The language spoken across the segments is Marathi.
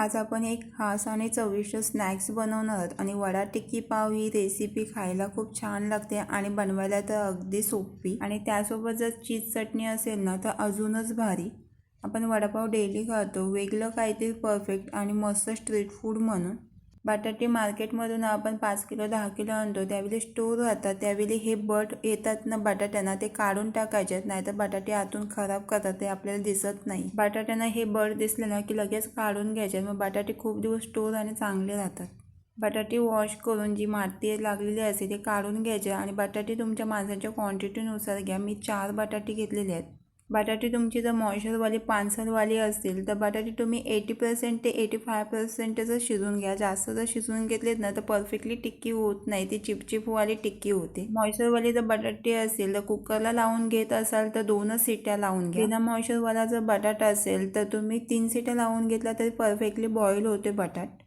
आज आपण एक खास आणि चविष्ट स्नॅक्स बनवणार आहोत. आणि वडा टिक्की पाव ही रेसिपी खायला खूप छान लागते आणि बनवायला तर अगदी सोपी. आणि त्यासोबत जर चीज चटणी असेल ना तर अजूनच भारी. आपण वडापाव डेली खातो. वेगळं काहीतरी परफेक्ट आणि मस्त स्ट्रीट फूड म्हणून. बटाटे मार्केटमधून आपण पाच किलो दहा किलो आणतो. त्यावेळी स्टोर राहतात. त्यावेळी हे बट येतात ना बटाट्यांना ते काढून टाकायचे नाहीतर बटाटे आतून खराब करतात ते आपल्याला दिसत नाही. बटाट्यांना हे बट दिसले ना की लगेच काढून घ्यायचे. मग बटाटे खूप दिवस स्टोर आणि चांगले राहतात. बटाटे वॉश करून जी माती लागलेली असते ते काढून घ्यायचे. आणि बटाटे तुमच्या माणसाच्या क्वांटिटीनुसार घ्या. मी चार बटाटे घेतलेले आहेत. बटाटे तुमची जर मॉइश्चरवाली पानसरवाली असतील तर बटाटे तुम्ही एटी पर्सेंट ते एटी फाय पर्सेंट जर शिजून घ्या. जास्त जर शिजून घेतलेत ना तर परफेक्टली टिक्की होत नाही. ती चिपचिपवाली टिक्की होते. मॉइश्चरवाली जर बटाटे असेल तर कुकरला लावून घेत असाल तर दोनच सिट्या लावून घ्या. बिना मॉइश्चरवाला जर बटाटा असेल तर तुम्ही तीन सिट्या लावून घेतला तरी परफेक्टली बॉईल होते बटाट.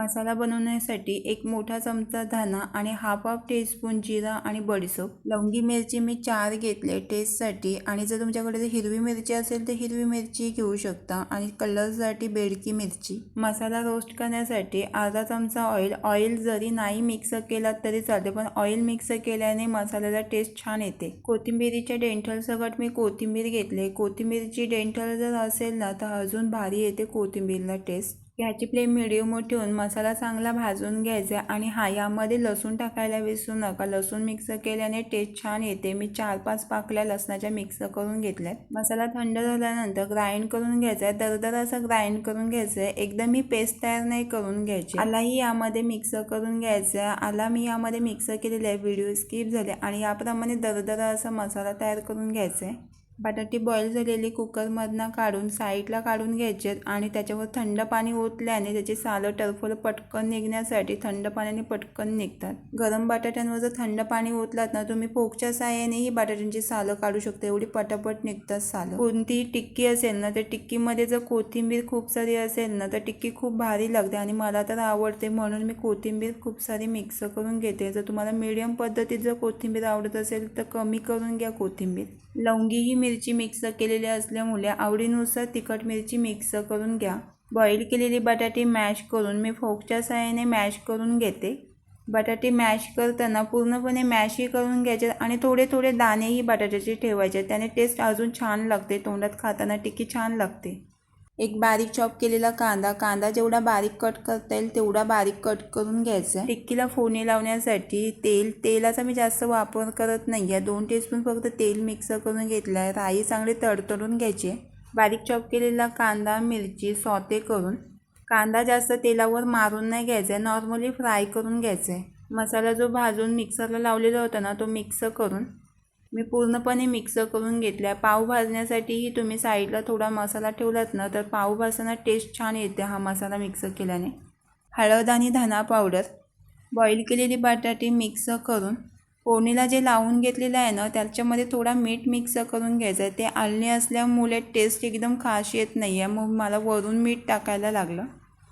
मसाला बनवण्यासाठी एक मोठा चमचा धाणा आणि हाफ हाफ टीस्पून जिरा आणि बडीसोप. लवंगी मिरची मी चार घेतले टेस्टसाठी आणि जर तुमच्याकडे जर हिरवी मिरची असेल तर हिरवी मिरची घेऊ शकता आणि कलरसाठी बेडकी मिरची. मसाला रोस्ट करण्यासाठी अर्धा चमचा ऑइल ऑइल जरी नाही मिक्स केला तरी चालते पण ऑइल मिक्स केल्याने मसाल्याला टेस्ट छान येते. कोथिंबिरीच्या डेंठलसकट मी कोथिंबीर घेतले. कोथिंबीरची डेंठल जर असेल ना तर अजून भारी येते कोथिंबीरला टेस्ट ह्याची फ्लेम मिडियमवर ठेवून मसाला चांगला भाजून घ्यायचा आणि हा यामध्ये लसूण टाकायला विसरू नका. लसूण मिक्स केल्याने टेस्ट छान येते. मी चार पाच पाकल्या लसणाच्या मिक्स करून घेतल्यात. मसाला थंड झाल्यानंतर ग्राइंड करून घ्यायचा. आहे दरदर असं ग्राइंड करून घ्यायचं. आहे एकदम मी पेस्ट तयार नाही करून घ्यायची. आलाही यामध्ये मिक्स करून घ्यायचा. आहे आला मी यामध्ये मिक्स केलेला आहे. व्हिडिओ स्किप झाले. आणि याप्रमाणे दरदर असा मसाला तयार करून घ्यायचा आहे. बटाटे बॉईल झालेले कुकरमधनं काढून साईडला काढून घ्यायचे आणि त्याच्यावर थंड पाणी ओतल्याने त्याची सालं टरफलं पटकन निघण्यासाठी थंड पाण्याने पटकन निघतात. गरम बटाट्यांवर जर थंड पाणी ओतलात ना तुम्ही फोकच्या साह्यानेही बटाट्यांची सालं काढू शकता. एवढी पटापट निघतात सालं. कोणतीही टिक्की असेल ना तर टिक्कीमध्ये जर कोथिंबीर खूप सारी असेल ना तर टिक्की खूप भारी लागते आणि मला तर आवडते. म्हणून मी कोथिंबीर खूप सारी मिक्स करून घेते. जर तुम्हाला मीडियम पद्धतीत जर कोथिंबीर आवडत असेल तर कमी करून घ्या कोथिंबीर. लवंगी ही मिरची मिक्स केलेली असल्यामुळे आवडीनुसार तिखट मिरची मिक्स करून घ्या. बॉईल केलेली बटाटे मॅश करून मी फोकच्या सहाय्याने मॅश करून घेते. बटाटे मॅश करताना पूर्णपणे मॅशही करून घ्यायचे आणि थोडे थोडे दाणेही बटाट्याचे ठेवायचे. त्याने टेस्ट अजून छान लागते. तोंडात खाताना टिक्की छान लागते. एक बारीक चॉप केलेला कांदा कांदा जेवढा बारीक कट करता येईल तेवढा बारीक कट करून घ्यायचा. टिक्कीला फोडणी लावण्यासाठी तेल तेलाचा मी जास्त वापर करत नाही. आहे दोन टीस्पून फक्त तेल मिक्स करून घेतलं आहे राई चांगली तडतडून घ्यायची. बारीक चॉप केलेला कांदा मिरची सॉते करून. कांदा जास्त तेलावर मारून नाही घ्यायचा. आहे नॉर्मली फ्राय करून घ्यायचा. आहे मसाला जो भाजून मिक्सरला लावलेला होता ना तो मिक्स करून. मी पूर्णपणे मिक्स करून घेतल्या. पाव भाजण्यासाठीही तुम्ही साईडला थोडा मसाला ठेवलात ना तर पाव भाजताना टेस्ट छान येते हा मसाला मिक्स केल्याने. हळद आणि धना पावडर बॉईल केलेली बटाटे मिक्स करून फोडणीला जे लावून घेतलेलं आहे ना त्याच्यामध्ये थोडा मीठ मिक्स करून घ्यायचं आहे. ते आळणी असल्यामुळे टेस्ट एकदम खास येत नाही आहे मग मला वरून मीठ टाकायला लागलं.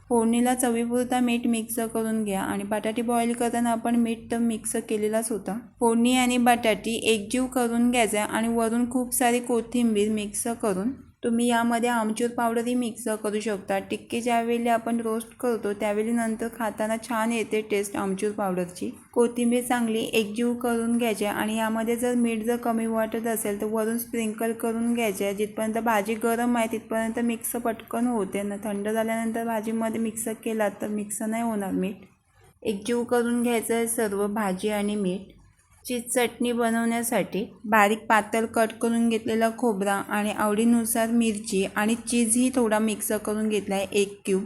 फोडणीला चवीपुरता मीठ मिक्स करून घ्या आणि बटाटे बॉईल करताना आपण मीठ तर मिक्स केलेलाच होता. फोडणी आणि बटाटी एकजीव करून घ्यायचा आणि वरून खूप सारी कोथिंबीर मिक्स करून तुम्ही यामध्ये आमचूर पावडरही मिक्स करू शकता. टिक्की ज्यावेळी आपण रोस्ट करतो त्यावेळी नंतर खाताना छान येते टेस्ट आमचूर पावडरची. कोथिंबीर चांगली एकजीव करून घ्यायची आणि यामध्ये जर मीठ जर कमी वाटत असेल तर वरून स्प्रिंकल करून घ्यायचे जिथपर्यंत भाजी गरम आहे तिथपर्यंत मिक्स पटकन होते. ना थंड झाल्यानंतर भाजीमध्ये मिक्स केला तर मिक्स नाही होणार मीठ. एकजीव करून घ्यायचं आहे सर्व भाजी आणि मीठ. ची चटणी बनवण्यासाठी बारीक पातळ कट करून घेतलेला खोबरा आणि आवडीनुसार मिरची आणि चीजही थोडा मिक्स करून घेतला आहे एक क्यूब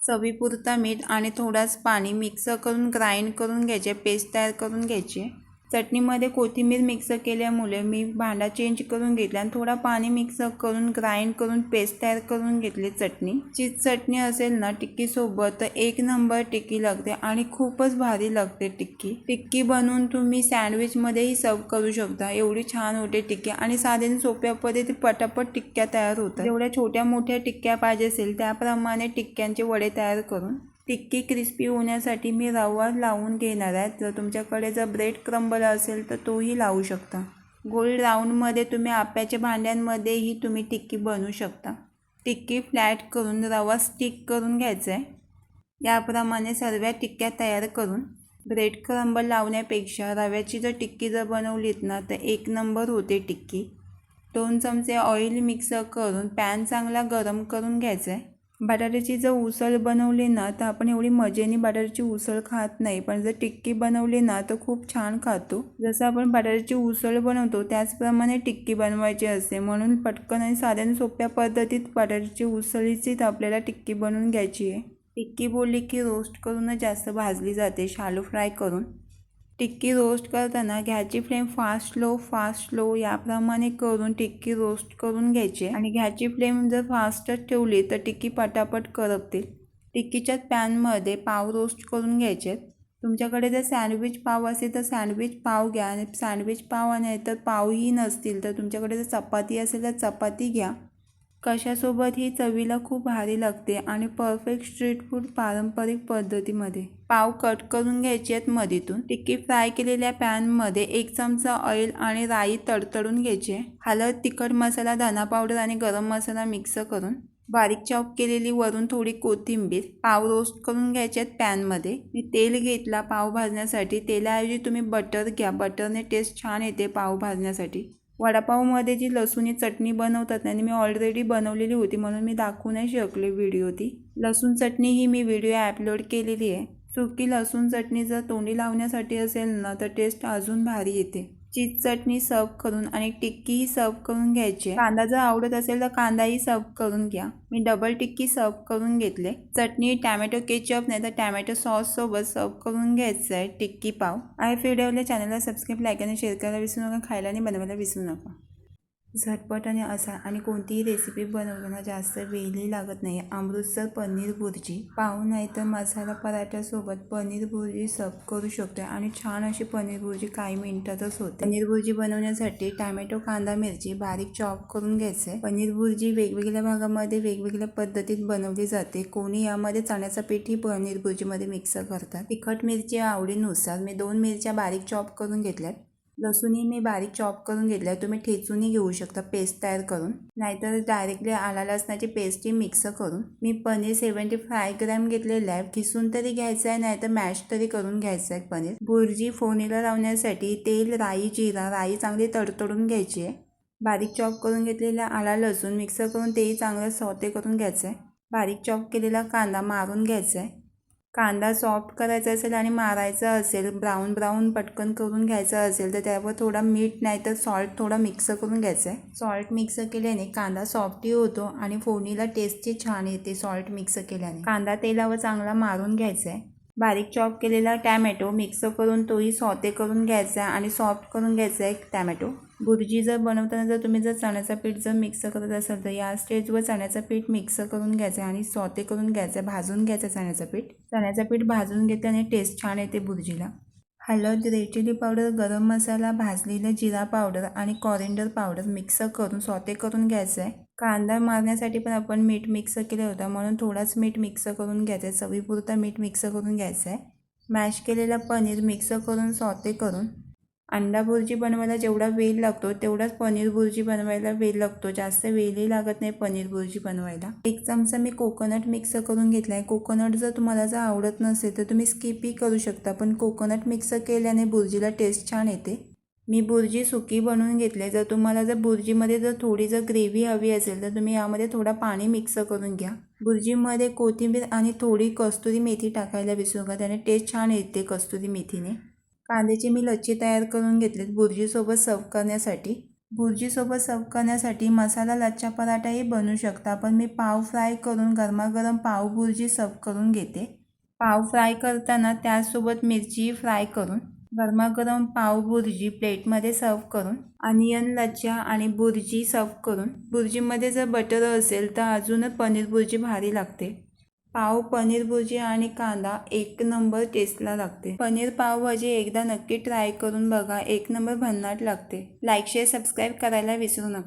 चवीपुरता मीठ आणि थोडाच पाणी मिक्स करून ग्राइंड करून घ्यायचे पेस्ट तयार करून घ्यायची. चटणीमध्ये कोथिंबीर मिक्स केल्यामुळे मी भांडा चेंज करून घेतला आणि थोडा पाणी मिक्स करून ग्राइंड करून पेस्ट तयार करून घेतली चटणी. जी चटणी असेल ना टिक्कीसोबत तर एक नंबर टिक्की लागते आणि खूपच भारी लागते टिक्की. टिक्की बनवून तुम्ही सँडविचमध्येही सर्व करू शकता. एवढी छान होते टिक्की आणि साधे सोप्या पद्धती पटापट टिक्क्या तयार होतात. एवढ्या छोट्या मोठ्या टिक्क्या पाहिजे असेल त्याप्रमाणे टिक्क्यांचे वडे तयार करून. टिक्की क्रिस्पी होण्यासाठी मी रवा लावून घेणार आहे. जर तुमच्याकडे जर ब्रेड क्रंबल असेल तर तोही लावू शकता. गोल्ड राऊंडमध्ये तुम्ही आप्याच्या भांड्यांमध्येही तुम्ही टिक्की बनवू शकता. टिक्की फ्लॅट करून रवा स्टिक करून घ्यायचा आहे. याप्रमाणे सर्व टिक्क्या तयार करून ब्रेड क्रंबल लावण्यापेक्षा रव्याची जर टिक्की जर बनवलीत ना तर एक नंबर होते टिक्की. दोन चमचे ऑइल मिक्स करून पॅन चांगला गरम करून घ्यायचा आहे. बटाट्याची जर उसळ बनवली ना तर आपण एवढी मजेने बटाट्याची उसळ खात नाही. पण जर टिक्की बनवली ना तर खूप छान खातो. जसं आपण बटाट्याची उसळ बनवतो त्याचप्रमाणे टिक्की बनवायची असते. म्हणून पटकन आणि साध्या सोप्या पद्धतीत बटाट्याची उसळीचीच आपल्याला टिक्की बनवून घ्यायची आहे. टिक्की बोलली की रोस्ट करूनच जास्त भाजली जाते. शालो फ्राय करून. टिक्की रोस्ट करताना घ्यायची flame fast low fast low याप्रमाणे करून टिक्की रोस्ट करून घ्यायची. आणि घ्याची फ्लेम जर फास्टच ठेवली तर टिक्की पटापट करपतील. टिक्कीच्याच पॅनमध्ये पाव रोस्ट करून घ्यायचे. तुमच्याकडे जर सँडविच पाव असेल तर सँडविच पाव घ्या. आणि सँडविच पाव नाही तर पावही नसतील तर तुमच्याकडे जर चपाती असेल तर चपाती घ्या. कशासोबत ही चवीला खूप भारी लागते आणि परफेक्ट स्ट्रीट फूड पारंपरिक पद्धतीमध्ये. पाव कट करून घ्यायचे आहेत मधीतून. टिक्की फ्राय केलेल्या पॅनमध्ये एक चमचा ऑइल आणि राई तडतडून घ्यायचे. हलद तिखट मसाला धना पावडर आणि गरम मसाला मिक्स करून. बारीक चॉप केलेली वरून थोडी कोथिंबीर. पाव रोस्ट करून घ्यायचे आहेत पॅनमध्ये मी तेल घेतला पाव भाजण्यासाठी. तेलाऐवजी तुम्ही बटर घ्या. बटरने टेस्ट छान येते पाव भाजण्यासाठी. वडापावमध्ये जी लसूणी चटणी बनवतात आणि मी ऑलरेडी बनवलेली होती म्हणून मी दाखवू नाही शकले व्हिडिओ ती. लसूण चटणी ही मी व्हिडिओ अपलोड केलेली आहे. सुकी लसूण चटणी जर तोंडी लावण्यासाठी असेल ना तर टेस्ट अजून भारी येते. चीज चटणी सर्व करून आणि टिक्कीही सर्व करून घ्यायची. कांदा जर आवडत असेल तर कांदाही सर्व करून घ्या. मी डबल टिक्की सर्व करून घेतले. चटणी टॅमॅटो केचप नाही तर टॅमॅटो सॉस सोबत सर्व करून घ्यायचं आहे. टिक्की पाव. आहे व्हिडिओला चॅनलला सबस्क्राईब लाईक आणि शेअर करायला विसरू नका. खायला आणि बनवायला विसरू नका. झटपट आणि असा आणि कोणतीही रेसिपी बनवताना जास्त वेळही लागत नाही. अमृतसर पनीर भुर्जी. पाहू नाही तर मसाला पराठ्यासोबत पनीर भुर्जी सर्व करू शकतो आणि छान अशी पनीर भुर्जी काही मिनिटातच होते. पनीर भुर्जी बनवण्यासाठी टॅमॅटो कांदा मिरची बारीक चॉप करून घ्यायचे. पनीर भुर्जी वेगवेगळ्या भागामध्ये वेगवेगळ्या पद्धतीत बनवली जाते. कोणी यामध्ये चण्याचा पीठही पनीर भुर्जीमध्ये मिक्स करतात. तिखट मिरची आवडीनुसार मी दोन मिरच्या बारीक चॉप करून घेतल्यात. लसूणही मी बारीक चॉप करून घेतल्या. तुम्ही ठेचूनही घेऊ शकता पेस्ट तयार करून. नाहीतर डायरेक्टली आला लसणाची पेस्टही मिक्स करून. मी पनीर सेवन्टी फाय ग्रॅम घेतलेलं आहे. किसून तरी घ्यायचं आहे नाहीतर मॅश तरी करून घ्यायचं आहे पनीर. भुर्जी फोनीला लावण्यासाठी तेल राई जिरा राई चांगली तडतडून घ्यायची आहे. बारीक चॉप करून घेतलेला आला लसूण मिक्स करून तेही चांगलं सौते करून घ्यायचं आहे बारीक चॉप केलेला कांदा मारून घ्यायचा आहे कांदा सॉफ्ट करायचा असेल आणि मारायचा असेल ब्राऊन ब्राऊन पटकन करून घ्यायचा असेल तर त्यावर थोडा मीठ नाही तर सॉल्ट थोडा मिक्स करून घ्यायचं आहे सॉल्ट मिक्स केल्याने कांदा सॉफ्टही होतो आणि फोडणीला टेस्टही छान येते सॉल्ट मिक्स केल्याने. कांदा तेलावर चांगला मारून घ्यायचा आहे बारीक चॉप केलेला टॅमॅटो मिक्स करून तोही सॉते करून घ्यायचा आहे आणि सॉफ्ट करून घ्यायचा आहे टॅमॅटो भुर्जी जर बनवताना जर तुम्ही जर चण्याचं पीठ जर मिक्स करत असाल तर या स्टेजवर चण्याचं पीठ मिक्स करून घ्यायचं आणि सॉते करून घ्यायचं आहे भाजून घ्यायचं चण्याचं पीठ. चण्याचं पीठ भाजून घेतल्याने टेस्ट छान येते भुर्जीला हळद रेड चिली पावडर गरम मसाला भाजलेलं जिरा पावडर आणि कॉरिंडर पावडर मिक्स करून सॉते करून घ्यायचं आहे. कांदा मारण्यासाठी पण आपण मीठ मिक्स केलं होतं म्हणून थोडाच मीठ मिक्स करून घ्यायचं आहे. चवीपुरता मीठ मिक्स करून घ्यायचं आहे. मॅश केलेलं पनीर मिक्स करून सॉते करून. अंडा भुर्जी बनवायला जेवढा वेळ लागतो तेवढाच पनीर भुर्जी बनवायला वेळ लागतो. जास्त वेळही लागत नाही पनीर भुर्जी बनवायला. एक चमचा मी कोकोनट मिक्स करून घेतला आहे कोकोनट जर तुम्हाला जर आवडत नसेल तर तुम्ही स्किपही करू शकता. पण कोकोनट मिक्स केल्याने भुर्जीला टेस्ट छान येते. मी बुर्जी सुकी बनवून घेतले जर तुम्हाला जर बुर्जीमध्ये जर थोडी जर ग्रेव्ही हवी असेल तर तुम्ही यामध्ये थोडा पाणी मिक्स करून घ्या. बुर्जीमध्ये कोथिंबीर आणि थोडी कस्तुरी मेथी टाकायला विसरू नका. त्याने टेस्ट छान येते कस्तुरी मेथीने. कांद्याची मी लच्ची तयार करून घेतलीत भुर्जीसोबत सर्व करण्यासाठी. भुर्जीसोबत सर्व करण्यासाठी मसाला लच्छा पराठाही बनवू शकता पण मी पाव फ्राय करून गरमागरम पाव बुर्जी सर्व करून घेते. पाव फ्राय करताना त्यासोबत मिरची फ्राय करून गरमागरम पावभुर्जी प्लेटमध्ये सर्व करून अनियन लच्छा आणि बुर्जी सर्व करून बुर्जीमध्ये जर बटर असेल तर अजूनच पनीर बुर्जी भारी लागते. पाव पनीर भुर्जी आणि कांदा एक नंबर टेस्टला लागते. पनीर पावभाजी एकदा नक्की ट्राय करून बघा. एक नंबर भन्नाट लागते. लाईक शेअर सबस्क्राईब करायला विसरू नका.